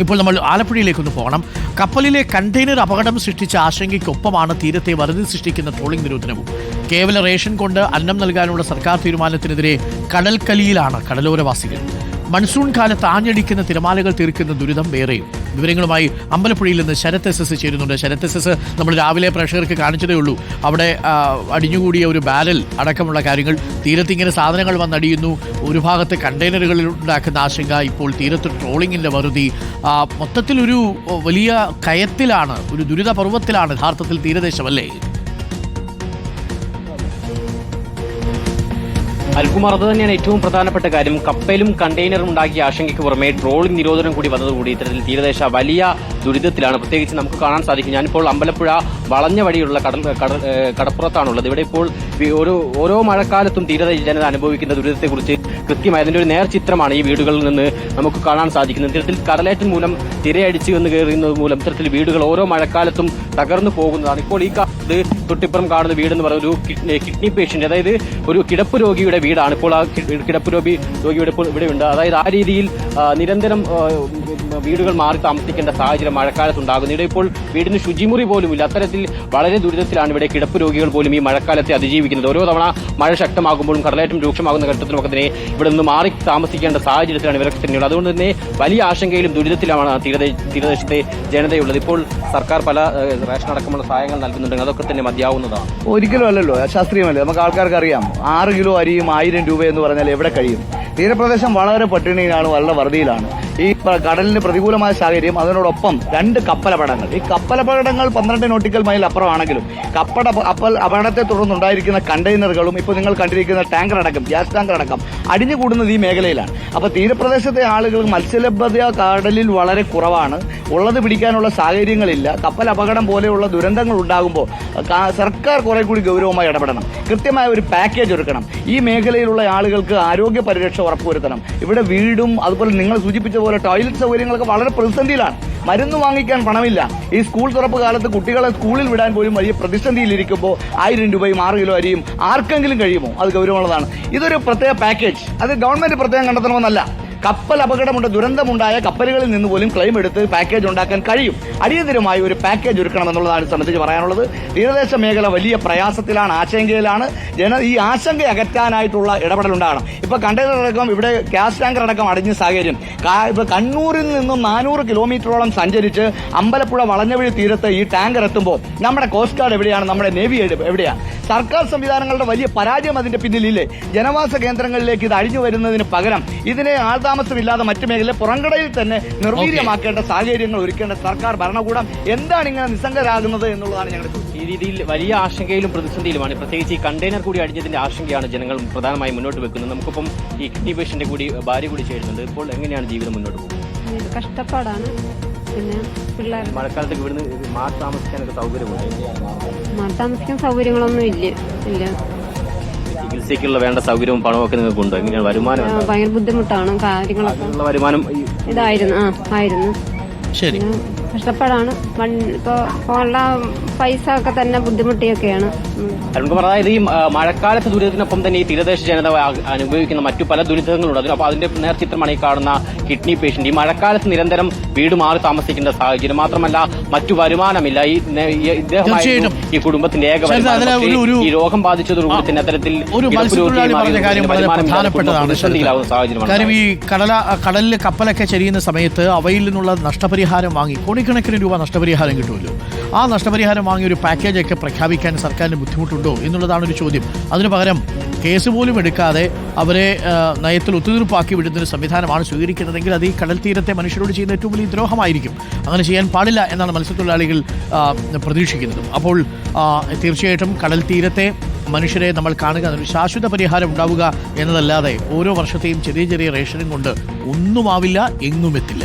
ഇപ്പോൾ നമ്മൾ ആലപ്പുഴയിലേക്കൊന്ന് പോകണം. കപ്പലിലെ കണ്ടെയ്നർ അപകടം സൃഷ്ടിച്ച ആശങ്കയ്ക്കൊപ്പമാണ് തീരത്തെ വറുതി സൃഷ്ടിക്കുന്ന ട്രോളിംഗ് നിരോധനവും. കേവല റേഷൻ കൊണ്ട് അന്നം നൽകാനുള്ള സർക്കാർ തീരുമാനത്തിനെതിരെ കടൽക്കലിയിലാണ് കടലോരവാസികൾ. മൺസൂൺ കാലത്ത് ആഞ്ഞടിക്കുന്ന തിരമാലകൾ തീർക്കുന്ന ദുരിതം വേറെയും. വിവരങ്ങളുമായി അമ്പലപ്പുഴയിൽ നിന്ന് ശരത് എസ് എസ് ചേരുന്നുണ്ട്. ശരത് എസ് എസ് നമ്മൾ രാവിലെ പ്രേക്ഷകർക്ക് കാണിച്ചതേ ഉള്ളൂ. അവിടെ അടിഞ്ഞുകൂടിയ ഒരു ബാരൽ അടക്കമുള്ള കാര്യങ്ങൾ. തീരത്ത് ഇങ്ങനെ സാധനങ്ങൾ വന്നടിയുന്നു. ഒരു ഭാഗത്ത് കണ്ടെയ്നറുകളിൽ ഉണ്ടാക്കുന്ന ആശങ്ക. ഇപ്പോൾ തീരത്ത് ട്രോളിങ്ങിന്റെ വറുതി മൊത്തത്തിലൊരു വലിയ കയത്തിലാണ് ഒരു ദുരിത പർവത്തിലാണ് യഥാർത്ഥത്തിൽ തീരദേശം അൽകുമാർ അത് തന്നെയാണ് ഏറ്റവും പ്രധാനപ്പെട്ട കാര്യം. കപ്പലും കണ്ടെയ്നറും ഉണ്ടാക്കിയ ആശങ്കയ്ക്ക് പുറമെ ട്രോളിംഗ് നിരോധനം കൂടി വന്നതുകൂടി ഇത്തരത്തിൽ തീരദേശ വലിയ ദുരിതത്തിലാണ്. പ്രത്യേകിച്ച് നമുക്ക് കാണാൻ സാധിക്കും. ഞാനിപ്പോൾ അമ്പലപ്പുഴ വളഞ്ഞ വഴിയുള്ള കടൽ കടൽ കടപ്പുറത്താണുള്ളത്. ഇവിടെ ഇപ്പോൾ ഒരു ഓരോ മഴക്കാലത്തും തീരത ജനത അനുഭവിക്കുന്ന ദുരിതത്തെക്കുറിച്ച് കൃത്യമായി അതിന്റെ ഒരു നേർചിത്രമാണ് ഈ വീടുകളിൽ നിന്ന് നമുക്ക് കാണാൻ സാധിക്കുന്നത്. ഇത്തരത്തിൽ കടലേറ്റം മൂലം തിരയടിച്ച് എന്ന് കയറുന്നത് മൂലം ഇത്തരത്തിൽ വീടുകൾ ഓരോ മഴക്കാലത്തും തകർന്നു പോകുന്നതാണ്. ഇപ്പോൾ ഈ കാലത്ത് തൊട്ടിപ്പുറം കാണുന്ന വീടെന്ന് പറയുന്ന ഒരു കിഡ്നി പേഷ്യന്റ് അതായത് ഒരു കിടപ്പ് രോഗിയുടെ വീടാണ്. ഇപ്പോൾ ആ കിടപ്പ് രോഗി രോഗിയുടെ ഇവിടെ ഉണ്ട് അതായത് ആ രീതിയിൽ നിരന്തരം വീടുകൾ മാറി താമസിക്കേണ്ട സാഹചര്യം മഴക്കാലത്ത് ഉണ്ടാകുന്നു ഇവിടെ ഇപ്പോൾ വീടിന് ശുചിമുറി പോലും ഇല്ല. അത്തരത്തിൽ വളരെ ദുരിതത്തിലാണ് ഇവിടെ കിടപ്പ് രോഗികൾ പോലും ഈ മഴക്കാലത്തെ അതിജീവിക്കുന്നത്. ഓരോ തവണ മഴ ശക്തമാകുമ്പോഴും കടലേറ്റം രൂക്ഷമാകുന്ന ഘട്ടത്തിലൊക്കെ തന്നെ ഇവിടെ നിന്ന് മാറി താമസിക്കേണ്ട സാഹചര്യത്തിലാണ് ഇവരൊക്കെ തന്നെയുള്ളത് അതുകൊണ്ട് തന്നെ വലിയ ആശങ്കയിലും ദുരിതത്തിലാണ് തീരദേ- തീരദേശത്തെ ജനതയുള്ളത്. ഇപ്പോൾ സർക്കാർ പല റേഷൻ അടക്കമുള്ള സഹായങ്ങൾ നൽകുന്നുണ്ടെങ്കിൽ അതൊക്കെ തന്നെ മതിയാവുന്നതാണ്. ഒരിക്കലും അല്ലല്ലോ. ശാസ്ത്രീയമല്ലേ നമുക്ക് ആൾക്കാർക്ക് അറിയാം. ആറ് കിലോ അരിയും ആയിരം രൂപ എന്ന് പറഞ്ഞാൽ എവിടെ കഴിയും? തീരപ്രദേശം വളരെ പട്ടിണിയിലാണ് വളരെ വറുതിയിലാണ്. ഈ കടലിന് പ്രതികൂലമായ സാഹചര്യം അതിനോടൊപ്പം രണ്ട് കപ്പലപകടങ്ങൾ ഈ കപ്പലപകടങ്ങൾ പന്ത്രണ്ട് നോട്ടിക്കൽ മൈൽ അപ്പുറമാണെങ്കിലും കപ്പൽ അപകടത്തെ തുടർന്നുണ്ടായിരിക്കുന്ന കണ്ടെയ്നറുകളും ഇപ്പോൾ നിങ്ങൾ കണ്ടിരിക്കുന്ന ടാങ്കർ അടക്കം ഗ്യാസ് ടാങ്കർ അടക്കം അടിഞ്ഞുകൂടുന്നത് ഈ മേഖലയിലാണ്. അപ്പോൾ തീരപ്രദേശത്തെ ആളുകൾ മത്സ്യലഭ്യത കടലിൽ വളരെ കുറവാണ്. ഉള്ളത് പിടിക്കാനുള്ള സാഹചര്യങ്ങളില്ല. കപ്പൽ അപകടം പോലെയുള്ള ദുരന്തങ്ങൾ ഉണ്ടാകുമ്പോൾ സർക്കാർ കുറെ കൂടി ഗൗരവമായി ഇടപെടണം. കൃത്യമായ ഒരു പാക്കേജ് ഒരുക്കണം. ഈ മേഖലയിലുള്ള ആളുകൾക്ക് ആരോഗ്യ പരിരക്ഷ ഉറപ്പുവരുത്തണം. ഇവിടെ വീടും അതുപോലെ നിങ്ങൾ സൂചിപ്പിച്ച പോലെ ടോയ്ലറ്റ് സൗകര്യങ്ങളൊക്കെ വളരെ പ്രതിസന്ധിയിലാണ്. മരുന്ന് വാങ്ങിക്കാൻ പണമില്ല. ഈ സ്കൂൾ തുറപ്പ് കാലത്ത് കുട്ടികളെ സ്കൂളിൽ വിടാൻ പോലും വലിയ പ്രതിസന്ധിയിലിരിക്കുമ്പോൾ ആയിരം രൂപയും ആറ് കിലോ അരിയും ആർക്കെങ്കിലും കഴിയുമോ? അത് ഗൗരവമുള്ളതാണ്. ഇതൊരു പ്രത്യേക പാക്കേജ് അത് ഗവൺമെന്റ് പ്രത്യേകം കണ്ടെത്തണമെന്നല്ല. കപ്പൽ അപകടമുണ്ട് ദുരന്തമുണ്ടായ കപ്പലുകളിൽ നിന്ന് പോലും ക്ലെയിം എടുത്ത് പാക്കേജ് ഉണ്ടാക്കാൻ കഴിയും. അടിയന്തരമായി ഒരു പാക്കേജ് ഒരുക്കണം എന്നുള്ളതാണ് ഇത് സംബന്ധിച്ച് പറയാനുള്ളത്. തീരദേശ മേഖല വലിയ പ്രയാസത്തിലാണ് ആശങ്കയിലാണ്. ജന ഈ ആശങ്ക അകറ്റാനായിട്ടുള്ള ഇടപെടൽ ഉണ്ടാകണം ഇപ്പൊ കണ്ടെയ്നർ അടക്കം ഇവിടെ ഗ്യാസ് ടാങ്കർ അടക്കം അടിഞ്ഞ സാഹചര്യം. ഇപ്പൊ കണ്ണൂരിൽ നിന്നും നാനൂറ് കിലോമീറ്ററോളം സഞ്ചരിച്ച് അമ്പലപ്പുഴ വളഞ്ഞവഴി തീരത്ത് ഈ ടാങ്കർ എത്തുമ്പോൾ നമ്മുടെ കോസ്റ്റ് ഗാർഡ് എവിടെയാണ്? നമ്മുടെ നേവി എവിടെ- എവിടെയാണ് സർക്കാർ സംവിധാനങ്ങളുടെ വലിയ പരാജയം അതിന്റെ പിന്നിലില്ലേ? ജനവാസ കേന്ദ്രങ്ങളിലേക്ക് ഇത് അഴിഞ്ഞു വരുന്നതിന് പകരം ഇതിനെ ആൾതാമസമില്ലാതെ മറ്റു മേഖല പുറംകടയിൽ തന്നെ നിർവീര്യമാക്കേണ്ട സാഹചര്യങ്ങൾ ഒരുക്കേണ്ട സർക്കാർ ഭരണകൂടം എന്താണ് ഇങ്ങനെ നിസ്സംഗരാകുന്നത് എന്നുള്ളതാണ് ഞങ്ങളുടെ ഈ രീതിയിൽ വലിയ ആശങ്കയിലും പ്രതിസന്ധിയിലുമാണ്. പ്രത്യേകിച്ച് ഈ കണ്ടെയ്നർ കൂടി അടിഞ്ഞതിന്റെ ആശങ്കയാണ് ജനങ്ങൾ പ്രധാനമായും മുന്നോട്ട് വെക്കുന്നത്. നമുക്കിപ്പം ഈ കിഡ്നി പേഷ്യന്റെ കൂടി ഭാര്യ കൂടി ചേരുന്നുണ്ട്. ഇപ്പോൾ എങ്ങനെയാണ് ജീവിതം മുന്നോട്ട് പോകുന്നത്? കഷ്ടപ്പാടാണ്. പിന്നെ പിള്ളേർ മഴക്കാലത്തേക്ക് ഇവിടുന്ന് മാറി താമസിക്കാനൊക്കെ സൗകര്യമുണ്ട്? മാറി താമസിക്കാൻ സൗകര്യങ്ങളൊന്നും ഇല്ല. ഇല്ല. ചികിത്സയ്ക്കുള്ള വേണ്ട സൗകര്യവും പണവും ഒക്കെ നിങ്ങൾക്ക് ഉണ്ടോ എങ്ങനെയാണ് വരുമാനം ഉണ്ടോ? ഭയങ്കര ബുദ്ധിമുട്ടാണ് കാര്യങ്ങളൊക്കെ. അതിനുള്ള വരുമാനം ഈ ഇതായിരുന്നു. ആ ആയിരുന്നു. ശരി. കഷ്ടപ്പാടാണ്. പൈസ ഒക്കെ തന്നെ ബുദ്ധിമുട്ടിയൊക്കെയാണ്. അതായത് ഈ മഴക്കാലത്ത് ദുരിതത്തിനൊപ്പം തന്നെ ഈ തീരദേശ ജനത അനുഭവിക്കുന്ന മറ്റു പല ദുരിതങ്ങളുണ്ട്. അതിന് അപ്പൊ അതിന്റെ നേർചിത്രമാണ് ഈ കാണുന്ന കിഡ്നി പേഷ്യന്റ് ഈ മഴക്കാലത്ത് നിരന്തരം വീട് മാറി താമസിക്കേണ്ട സാഹചര്യം മാത്രമല്ല മറ്റു വരുമാനമില്ല. ഈ ഇദ്ദേഹം ഈ കുടുംബത്തിന്റെ ഏക ഈ രോഗം ബാധിച്ചതോടുകൂടി തന്നെ അത്തരത്തിൽ സാഹചര്യമാണ്. ഈ കടല കടലിൽ കപ്പലൊക്കെ ചെരിയുന്ന സമയത്ത് അവയിൽ നിന്നുള്ള നഷ്ടപരിഹാരം വാങ്ങി കോടിക്കണക്കിന് രൂപ നഷ്ടപരിഹാരം കിട്ടുമല്ലോ. ആ നഷ്ടപരിഹാരം വാങ്ങിയ ഒരു പാക്കേജൊക്കെ പ്രഖ്യാപിക്കാൻ സർക്കാരിന് ബുദ്ധിമുട്ടുണ്ടോ എന്നുള്ളതാണ് ഒരു ചോദ്യം. അതിനു പകരം കേസ് പോലും എടുക്കാതെ അവരെ നയത്തിൽ ഒത്തുതീർപ്പാക്കി വിടുന്ന ഒരു സംവിധാനമാണ് സ്വീകരിക്കുന്നതെങ്കിൽ അത് ഈ കടൽ തീരത്തെ മനുഷ്യരോട് ചെയ്യുന്ന ഏറ്റവും വലിയ ദ്രോഹമായിരിക്കും. അങ്ങനെ ചെയ്യാൻ പാടില്ല എന്നാണ് മത്സ്യത്തൊഴിലാളികൾ പ്രതീക്ഷിക്കുന്നത്. അപ്പോൾ തീർച്ചയായിട്ടും കടൽ തീരത്തെ മനുഷ്യരെ നമ്മൾ കാണുക അതിനൊരു ശാശ്വത പരിഹാരം ഉണ്ടാവുക എന്നതല്ലാതെ ഓരോ വർഷത്തെയും ചെറിയ ചെറിയ റേഷനും കൊണ്ട് ഒന്നുമാവില്ല എങ്ങുമെത്തില്ല.